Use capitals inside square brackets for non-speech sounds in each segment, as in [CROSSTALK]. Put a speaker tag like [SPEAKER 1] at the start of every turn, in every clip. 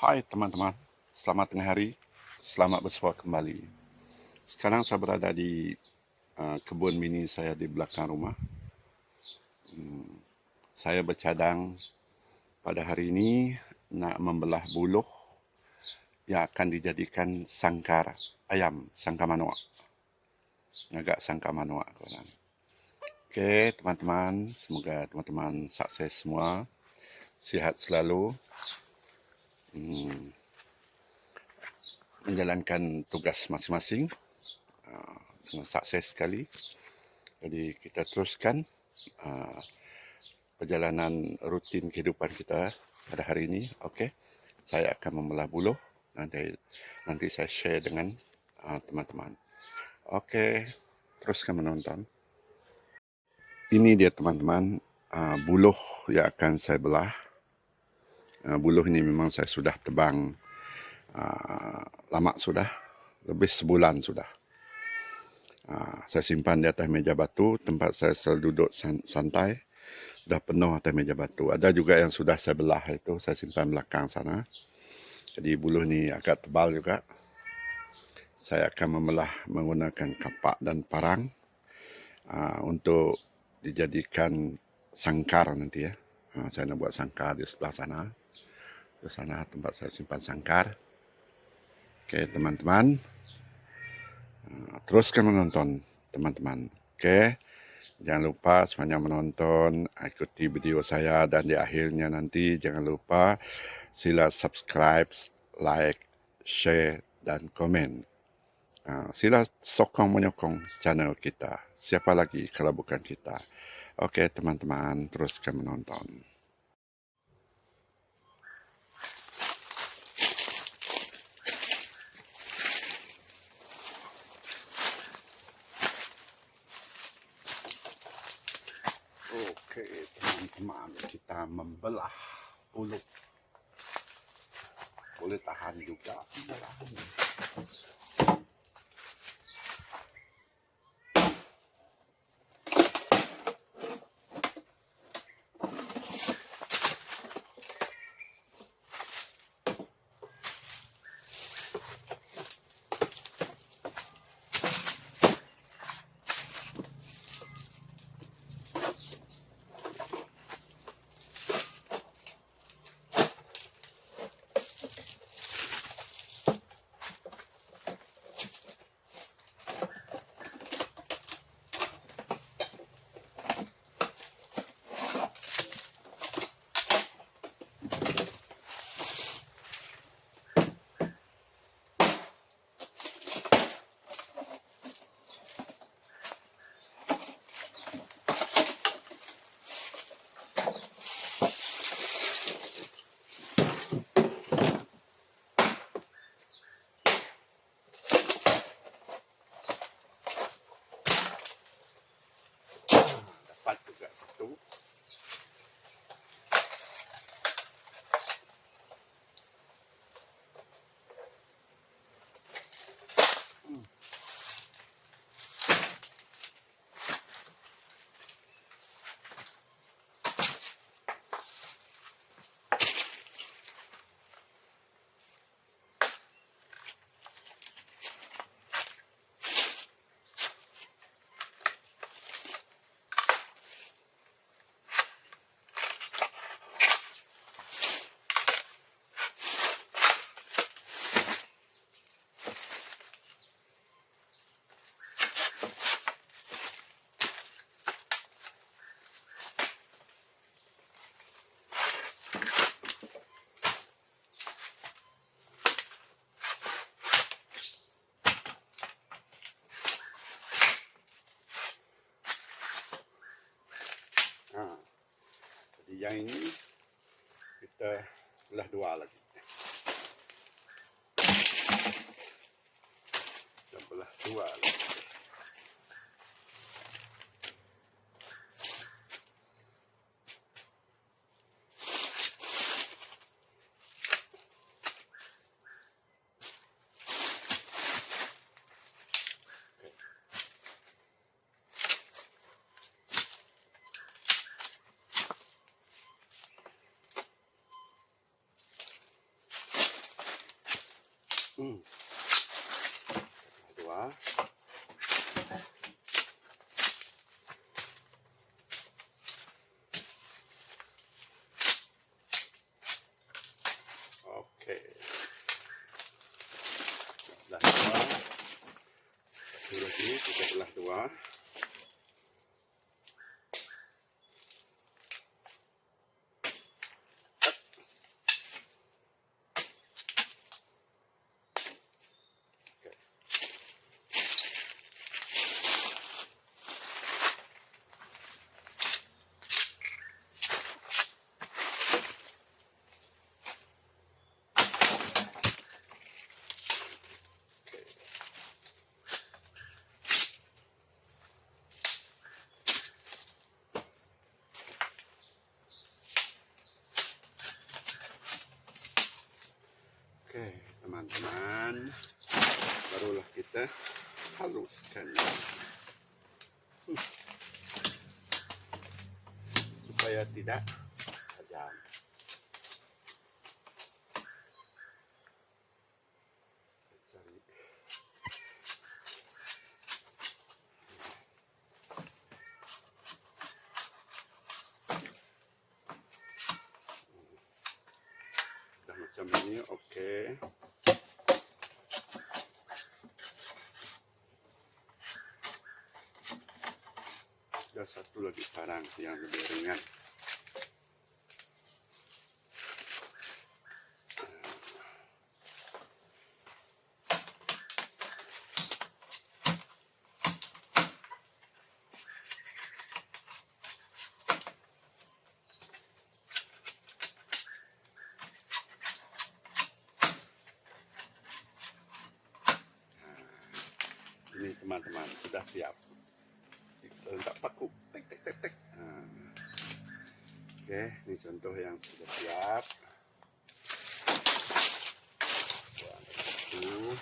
[SPEAKER 1] Hai teman-teman, selamat tengah hari, selamat bersua kembali. Sekarang saya berada di uh, kebun mini saya di belakang rumah. Hmm, saya bercadang pada hari ini nak membelah buluh yang akan dijadikan sangkar ayam, sangkar manuak. Agak sangkar manuak kawan. Oke teman-teman, semoga teman-teman sukses semua, sihat selalu, hmm, menjalankan tugas masing-masing uh, dengan sukses sekali. Jadi kita teruskan uh, perjalanan rutin kehidupan kita pada hari ini. Okey, saya akan membelah buluh nanti nanti saya share dengan uh, teman-teman. Okey, teruskan menonton. Ini dia teman-teman uh, buluh yang akan saya belah. Uh, buluh ini memang saya sudah tebang uh, lama sudah, lebih sebulan sudah. Uh, saya simpan di atas meja batu, tempat saya selalu duduk santai. Sudah penuh atas meja batu. Ada juga yang sudah saya belah itu, saya simpan belakang sana. Jadi buluh ini agak tebal juga. Saya akan membelah menggunakan kapak dan parang uh, untuk dijadikan sangkar nanti ya. Uh, saya nak buat sangkar di sebelah sana ke sana tempat saya simpan sangkar. Oke teman-teman, uh, teruskan menonton teman-teman. Oke, jangan lupa semuanya menonton, ikuti video saya dan di akhirnya nanti jangan lupa sila subscribe, like, share dan komen. Uh, sila sokong menyokong channel kita. Siapa lagi kalau bukan kita? Oke teman-teman, teruskan menonton. Teman-teman kita membelah bulu boleh tahan juga dapat Jadi supaya tidak tajam. Cari. Sudah macam ini, oke. Ada satu lagi barang yang lebih ringan. Ini teman-teman sudah siap. Letak paku. Tek tek tek tek. Nah. Oke, ini contoh yang sudah siap. Oh.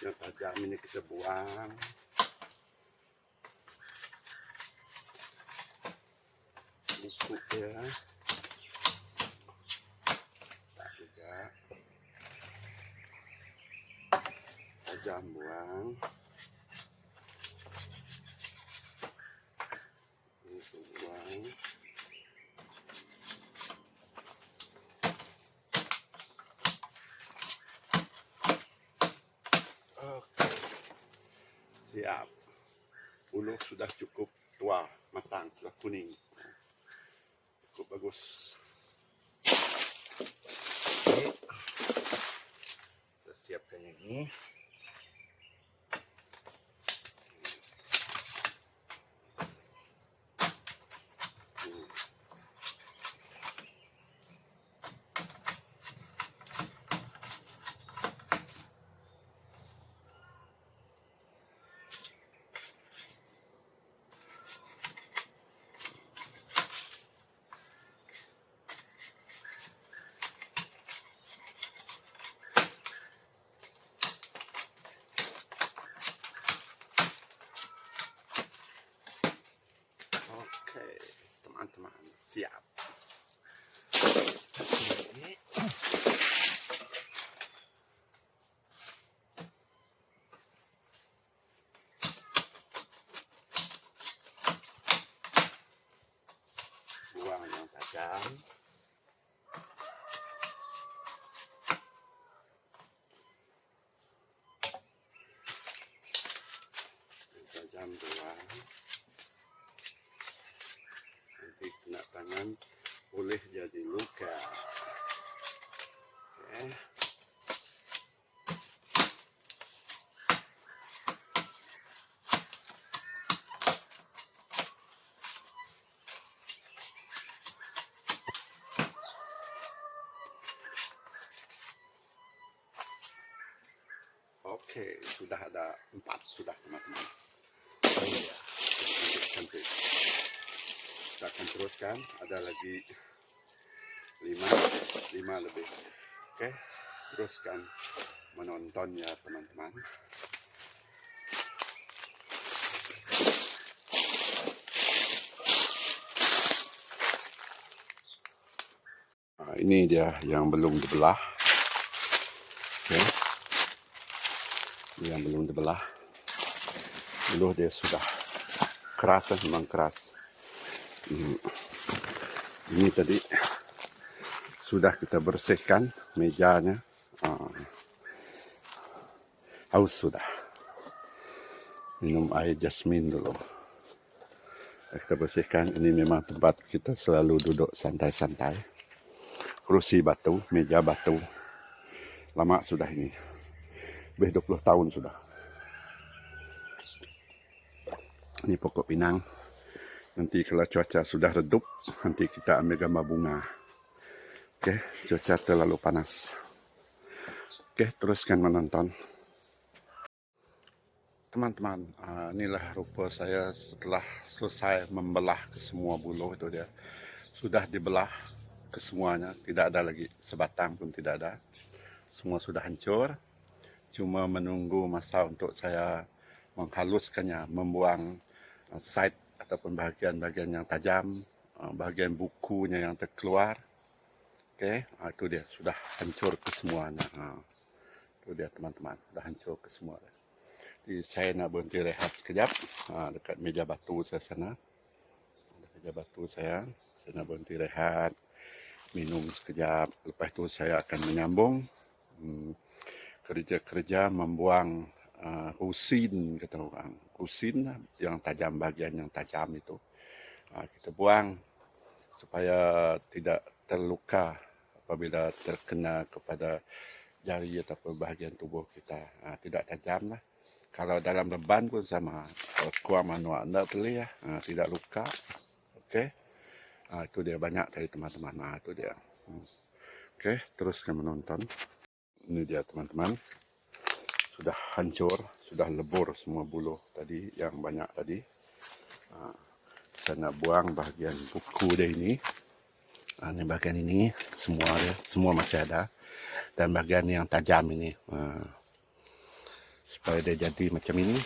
[SPEAKER 1] Yang tajam ini kita buang. Buku ya. Tak juga. tajam buang ini tuh buang oke siap bulu sudah cukup tua matang sudah kuning. Cukup bagus. Oke. kita siapkan yang ini Oke, teman-teman siap. Ini buang yang tajam. Tajam buang nanti kena tangan boleh jadi luka. Oke. Oke, sudah ada empat sudah teman-teman. Teruskan ada lagi lima lima lebih oke teruskan menontonnya teman-teman ini dia yang belum dibelah. Ini yang belum dibelah. Dulu dia sudah keras memang keras. Hmm. Ini tadi sudah kita bersihkan mejanya. Ah. Haus sudah. Minum air jasmin dulu. Kita bersihkan. Ini memang tempat kita selalu duduk santai-santai. Kerusi batu, meja batu. Lama sudah ini. Lebih 20 tahun sudah. Ini pokok pinang. Nanti kalau cuaca sudah redup, nanti kita ambil gambar bunga. Okey, cuaca terlalu panas. Okey, teruskan menonton. Teman-teman, ah, inilah rupa saya setelah selesai membelah ke semua buluh itu dia. Sudah dibelah ke semuanya, tidak ada lagi sebatang pun tidak ada. Semua sudah hancur. Cuma menunggu masa untuk saya menghaluskannya, membuang ah, side ataupun bahagian-bahagian yang tajam, ah, bahagian bukunya yang terkeluar. Okey, ah, itu dia sudah hancur ke semuanya. Ah, Itu dia teman-teman, sudah hancur ke semua. Jadi saya nak berhenti rehat sekejap ah, dekat meja batu saya sana. Meja batu saya, saya nak berhenti rehat, minum sekejap. Lepas tu saya akan menyambung hmm, kerja-kerja membuang uh, kusin kata orang. Kusin lah, yang tajam bahagian yang tajam itu. Ah, kita buang supaya tidak terluka apabila terkena kepada jari ataupun bahagian tubuh kita. Ah, tidak tajam lah. Kalau dalam beban pun sama. Kuah manual anda boleh ya. Ah, tidak luka. Okey. Ah, itu dia banyak dari teman-teman. Ah, itu dia. Hmm. Okey, teruskan menonton. Ini dia teman-teman. Sudah hancur, sudah lebur semua buluh tadi yang banyak tadi. Ah, saya nak buang bahagian buku dia ini. Ah, ini bahagian ini semua dia, semua masih ada. Dan bahagian yang tajam ini. Ah, supaya dia jadi macam ini.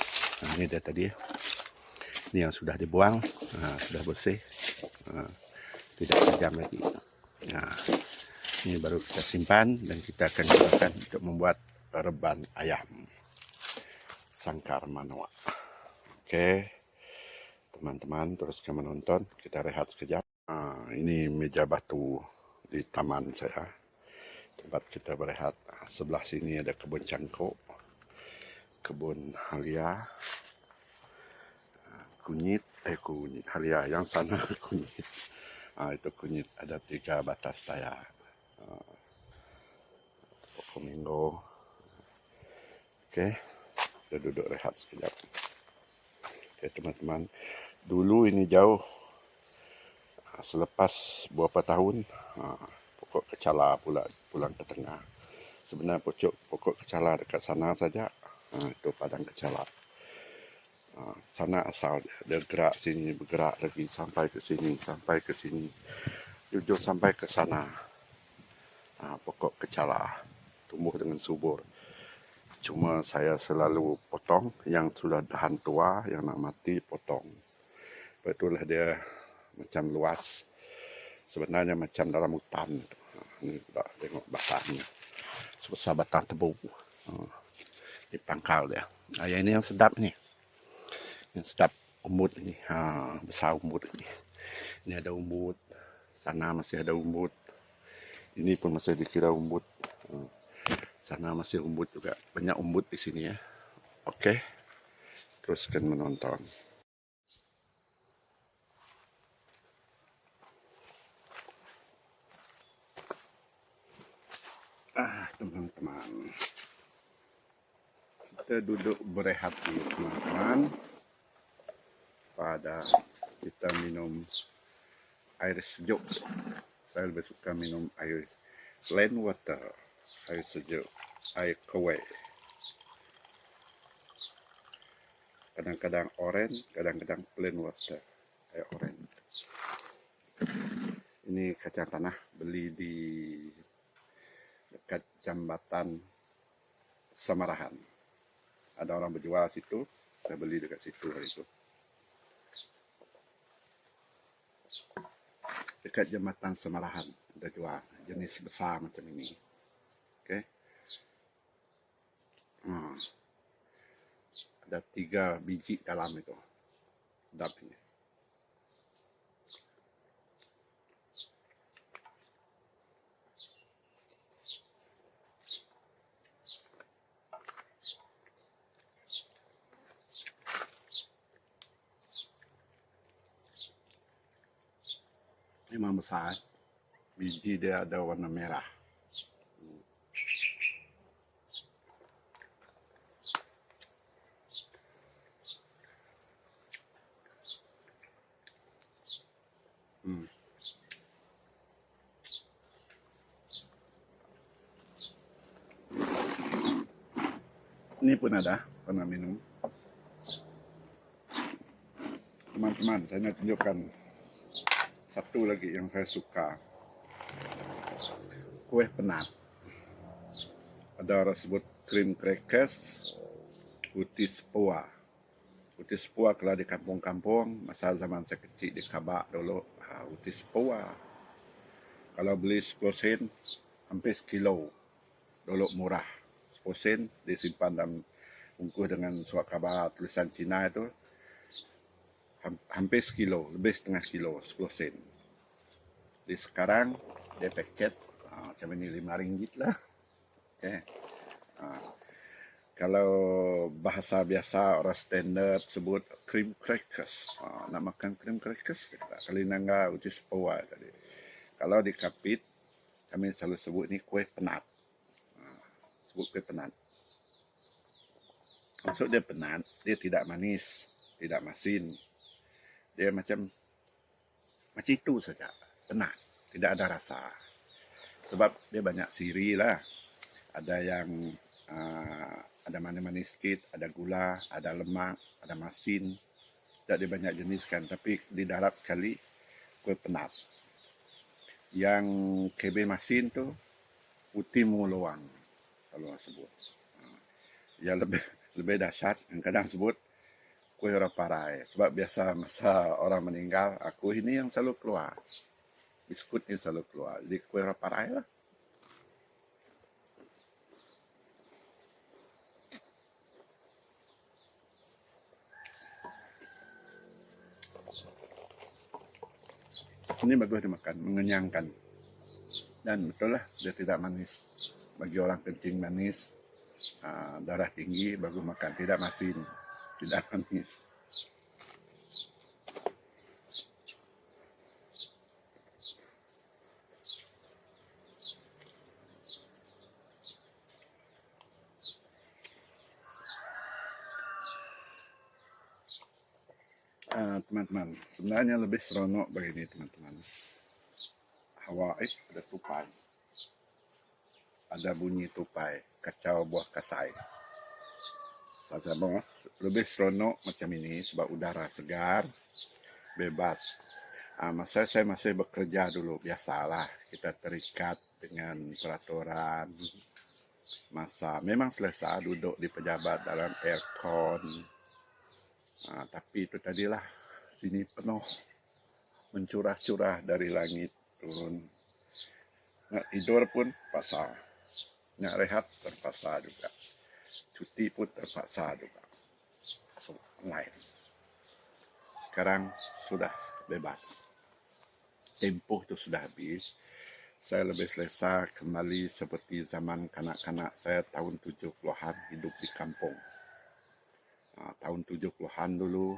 [SPEAKER 1] Ah, ini dia tadi. Ini yang sudah dibuang, ah, sudah bersih. Ah, tidak tajam lagi. Nah, ini baru kita simpan dan kita akan gunakan untuk membuat reban ayam sangkar manual. Okey, teman-teman teruskan menonton. Kita rehat sekejap. Ah, ini meja batu di taman saya. Tempat kita berehat. Ah, Sebelah sini ada kebun cangkuk, kebun halia, ah, kunyit, eh kunyit halia. Yang sana [LAUGHS] kunyit. Ah, itu kunyit. Ada tiga batas. Ah, pokok minggu. Okey, kita duduk rehat sekejap. Okey teman-teman, dulu ini jauh Ah, selepas beberapa tahun ah, pokok kecala pula pulang ke tengah. Sebenarnya pokok pokok kecala dekat sana saja. Ah, itu padang kecala. Ah, Sana asal dia. Dia gerak sini, bergerak lagi sampai ke sini, sampai ke sini. Jujur sampai ke sana. Pokok kecala tumbuh dengan subur. Cuma saya selalu potong yang sudah dahan tua, yang nak mati potong. Betullah dia macam luas. Sebenarnya macam dalam hutan. Ini tengok batangnya. Sebesar batang tebu. Ah, Di pangkal dia. Ah, yang ini yang sedap ni. Yang sedap umbut ni. Ha, besar umbut ni. Ini ada umbut. Sana masih ada umbut. Ini pun masih dikira umbut. Ah, Sana masih umbut juga. Banyak umbut di sini ya. Okey. Teruskan menonton. Ah, teman-teman. Kita duduk berehat dulu, teman-teman. Pada kita minum air sejuk. Saya lebih suka minum air plain water, air sejuk, air kawai. Kadang-kadang orange, kadang-kadang plain water, air orange. Ini kacang tanah beli di dekat jambatan Samarahan. Ada orang berjual situ, saya beli dekat situ hari itu. Dekat jambatan Samarahan. ada dua jenis besar macam ini oke. Nah, ada tiga biji dalam itu ini memang besar. Biji dia ada warna merah pun ada pernah minum. Teman-teman, saya nak tunjukkan satu lagi yang saya suka. Kue penat. Ada orang sebut cream crackers, utis poa. Utis poa kalau di kampung-kampung, masa zaman saya kecil di Kabak dulu, ha, utis poa. Kalau beli 10 sen, hampir sekilo. Dulu murah. 10 sen disimpan dalam bungkus dengan surat khabar tulisan Cina itu ham- hampir sekilo, lebih setengah kilo, 10 sen. Di sekarang dia paket ah, macam ini lima ringgit lah. Okay. Ah, kalau bahasa biasa orang standard sebut cream crackers. Ah, nak makan cream crackers. Kali nangga utis poa tadi. Kalau di Kapit kami selalu sebut ni kue penat. Sebut kue penat. Maksud dia penat, dia tidak manis, tidak masin. Dia macam macam itu saja, penat, tidak ada rasa. Sebab dia banyak siri lah. Ada yang uh, ada manis-manis sikit, ada gula, ada lemak, ada masin. Tak dia banyak jenis kan, tapi di darat sekali kue penat. Yang kebe masin tu putih muluang orang sebut. Ah, Yang lebih [LAUGHS] lebih dahsyat yang kadang sebut kue raparai. Sebab biasa masa orang meninggal, aku ini yang selalu keluar. Biskut ini selalu keluar. Jadi kue raparai lah. Ini bagus dimakan, mengenyangkan. Dan betul lah, dia tidak manis. Bagi orang kencing manis, ah, darah tinggi, bagus makan. Tidak masin, tidak [LAUGHS] manis. Ah, teman-teman, sebenarnya lebih seronok begini teman-teman. Hawaii ada tupai. Ada bunyi tupai, kacau buah kasai. Saya sabang lebih seronok macam ini sebab udara segar, bebas. Ah, masa saya masih bekerja dulu, biasalah kita terikat dengan peraturan masa. Memang selesa duduk di pejabat dalam aircon, Ah, tapi itu tadilah sini penuh mencurah-curah dari langit turun. Nak tidur pun pasal. Nak rehat terpaksa juga. Cuti pun terpaksa juga. Online. Sekarang sudah bebas. Tempoh itu sudah habis. Saya lebih selesa kembali seperti zaman kanak-kanak saya tahun 70-an hidup di kampung. Ah, tahun 70-an dulu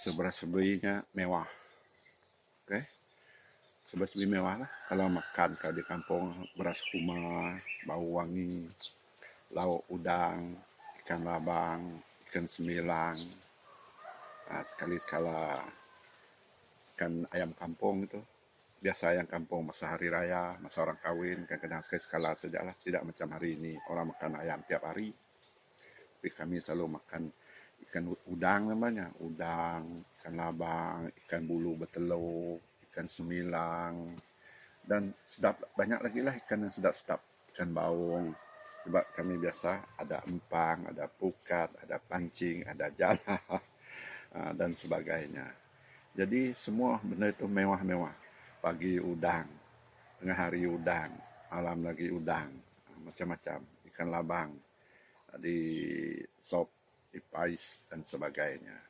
[SPEAKER 1] seberas-seberinya mewah. Oke. Seberas-seberi mewah lah. Kalau makan kalau di kampung beras kuma, bau wangi, lauk udang, ikan labang, ikan semilang. Ah, sekali sekala ikan ayam kampung itu. Biasa ayam kampung masa hari raya, masa orang kawin, kadang-kadang sekali sekala saja lah. Tidak macam hari ini orang makan ayam tiap hari tapi kami selalu makan ikan udang namanya udang ikan labang ikan bulu betelur ikan semilang dan sedap banyak lagi lah ikan yang sedap-sedap ikan baung sebab kami biasa ada empang ada pukat ada pancing ada jala [LAUGHS] ah, dan sebagainya. Jadi semua benda itu mewah-mewah. Pagi udang tengah hari udang, malam lagi udang, macam-macam. Ikan labang di sop, di pais dan sebagainya.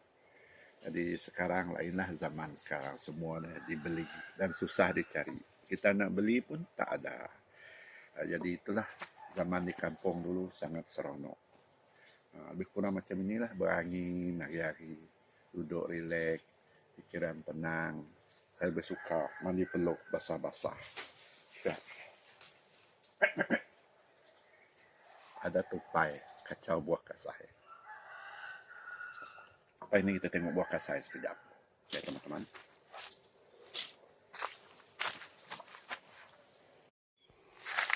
[SPEAKER 1] Jadi sekarang lainlah zaman sekarang semuanya dibeli dan susah dicari. Kita nak beli pun tak ada. Ah, Jadi itulah zaman di kampung dulu sangat seronok. Ah, Lebih kurang macam inilah berangin hari-hari, duduk rileks, pikiran tenang. Saya lebih suka mandi peluk basah-basah. Ya. [COUGHS] Ada tupai kacau buah kasai. Apa ini kita tengok buah kasai sekejap. Ya teman-teman.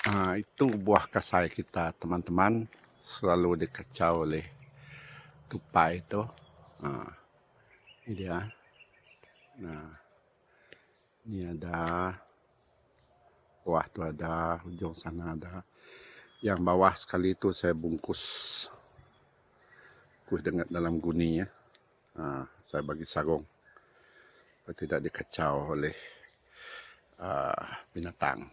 [SPEAKER 1] Ah, itu buah kasai kita teman-teman selalu dikacau oleh tupai itu. Ah, ini dia. Nah, ini ada bawah tu ada, ujung sana ada. Yang bawah sekali itu saya bungkus kuih dengan dalam guni ya. Saya bagi sarung supaya tidak dikacau oleh ah, binatang.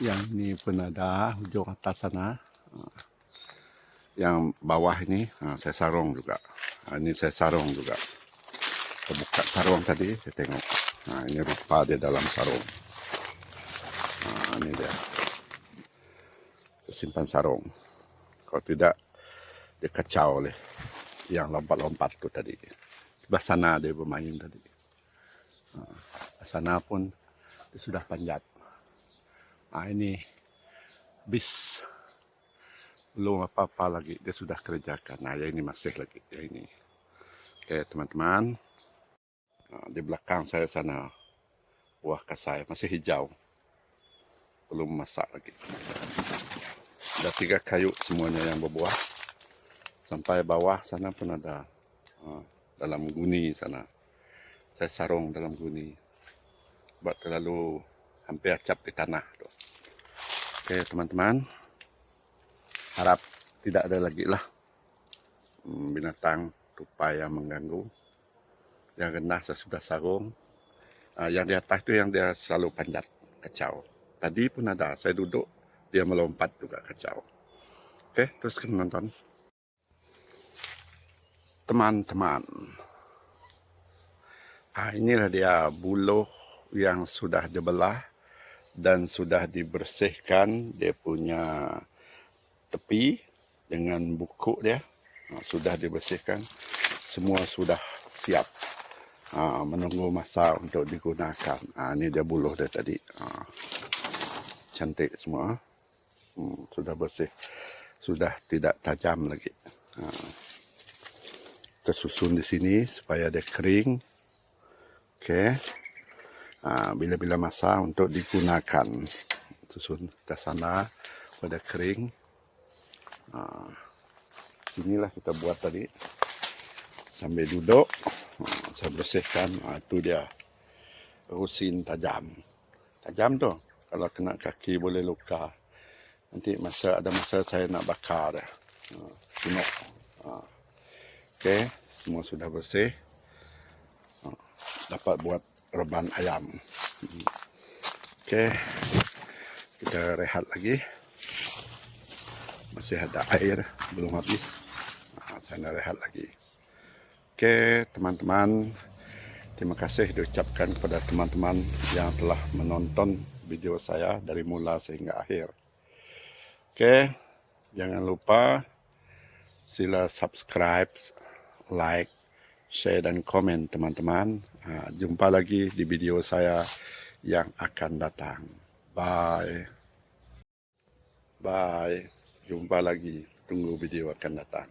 [SPEAKER 1] Yang ini pun ada ujung atas sana. Yang bawah ini saya sarung juga. Ini saya sarung juga. Saya buka sarung tadi, saya tengok. Nah, ini rupa dia dalam sarung. Ini dia. Saya simpan sarung. Kalau tidak, dia kacau oleh yang lompat-lompat tu tadi. Sebelah sana dia bermain tadi. Nah, sana pun dia sudah panjat. Nah, ini bis belum apa-apa lagi dia sudah kerjakan. Nah, ya ini masih lagi ya ini. Oke, teman-teman. Nah, di belakang saya sana buah kasai masih hijau. Belum masak lagi. Ada tiga kayu semuanya yang berbuah. Sampai bawah sana pun ada ah, dalam guni sana. Saya sarung dalam guni. Sebab terlalu hampir acap di tanah. Oke teman-teman. Harap tidak ada lagi lah hmm, binatang tupai yang mengganggu. Yang rendah sudah sarung. Ah, yang di atas itu yang dia selalu panjat kacau. Tadi pun ada saya duduk dia melompat juga kacau. Oke, teruskan menonton. Teman-teman. Ah, inilah dia buluh yang sudah dibelah dan sudah dibersihkan dia punya tepi dengan buku dia. Ah, sudah dibersihkan. Semua sudah siap. Ah, menunggu masa untuk digunakan. Ah, ini dia buluh dia tadi. Ah, cantik semua. Hmm, sudah bersih. Sudah tidak tajam lagi. Ah, kita susun di sini supaya dia kering. Oke. Ah, bila-bila masa untuk digunakan. Susun ke sana pada kering. Ah, sinilah kita buat tadi. Sambil duduk, ah, saya bersihkan. Ah, itu dia rusin tajam. Tajam tu. Kalau kena kaki boleh luka. Nanti masa ada masa saya nak bakar dia. Ah, Tunuk. Ah. Okey, semua sudah bersih. Ah, Dapat buat reban ayam. Okey. Kita rehat lagi. Masih ada air, belum habis. Ah, saya rehat lagi. Okey, teman-teman. Terima kasih diucapkan kepada teman-teman yang telah menonton video saya dari mula sehingga akhir. Okey, jangan lupa sila subscribe, like, share dan komen teman-teman. Ah, Jumpa lagi di video saya yang akan datang. Bye. Bye. Jumpa lagi. Tunggu video akan datang.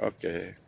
[SPEAKER 1] Oke.